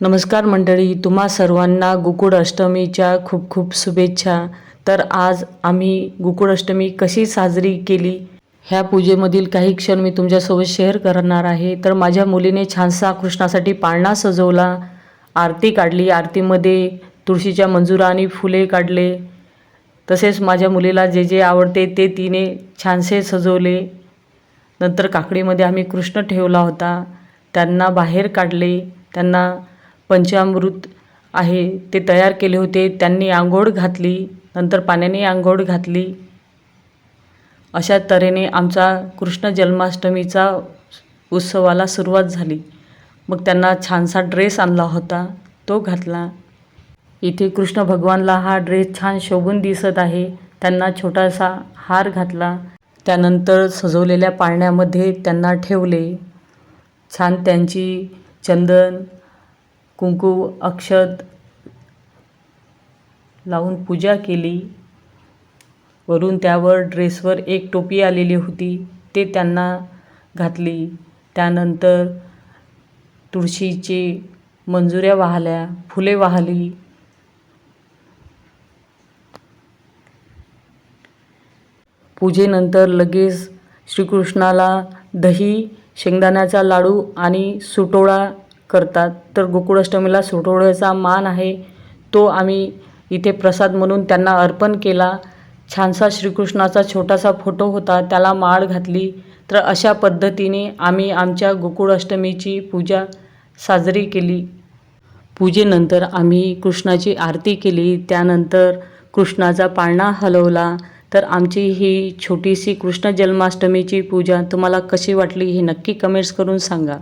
नमस्कार मंडळी तुम्हा सर्वांना गोकुळ अष्टमीच्या खूप खूप शुभेच्छा. तर आज आम्ही गोकुळ अष्टमी कशी साजरी केली ह्या पूजेमधील काही क्षण मी तुमच्यासोबत शेअर करणार आहे. तर माझ्या मुलीने छानसा कृष्णासाठी पाळणा सजवला आरती काढली आरतीमध्ये तुळशीच्या मंजुरा आणि फुले काढले. तसेच माझ्या मुलीला जे जे आवडते ते तिने छानसे सजवले. नंतर काकडीमध्ये आम्ही कृष्ण ठेवला होता. त्यांना बाहेर काढले त्यांना पंचामृत आहे ते तयार केले होते. त्यांनी आंघोळ घातली नंतर पाण्याने आंघोळ घातली. अशा तऱ्हेने आमचा कृष्ण जन्माष्टमीचा उत्सवाला सुरुवात झाली. मग त्यांना छानसा ड्रेस आणला होता तो घातला. इथे कृष्ण भगवानला हा ड्रेस छान शोभून दिसत आहे. त्यांना छोटासा हार घातला. त्यानंतर सजवलेल्या पाळण्यामध्ये त्यांना ठेवले. छान त्यांची चंदन कुंकू अक्षत लावून पूजा केली. वरून त्यावर ड्रेसवर एक टोपी आलेली होती. ते त्यांना घातली. त्यानंतर तुळशीचे मंजुऱ्या वाहल्या. फुले वाहली. पूजेनंतर लगेच श्रीकृष्णाला दही शेंगदाण्याचा लाडू आणि सुटोळा करतात. तर गोकुळाष्टमीला सुटोळ्याचा मान आहे. तो आम्ही इथे प्रसाद म्हणून त्यांना अर्पण केला. छानसा श्रीकृष्णाचा छोटासा फोटो होता. त्याला माळ घातली. तर अशा पद्धतीने आम्ही आमच्या गोकुळाष्टमीची पूजा साजरी केली. पूजेनंतर आम्ही कृष्णाची आरती केली. त्यानंतर कृष्णाचा पाळणा हलवला. तर आमची ही छोटीशी कृष्ण जन्माष्टमीची पूजा तुम्हाला कशी वाटली हे नक्की कमेंट्स करून सांगा.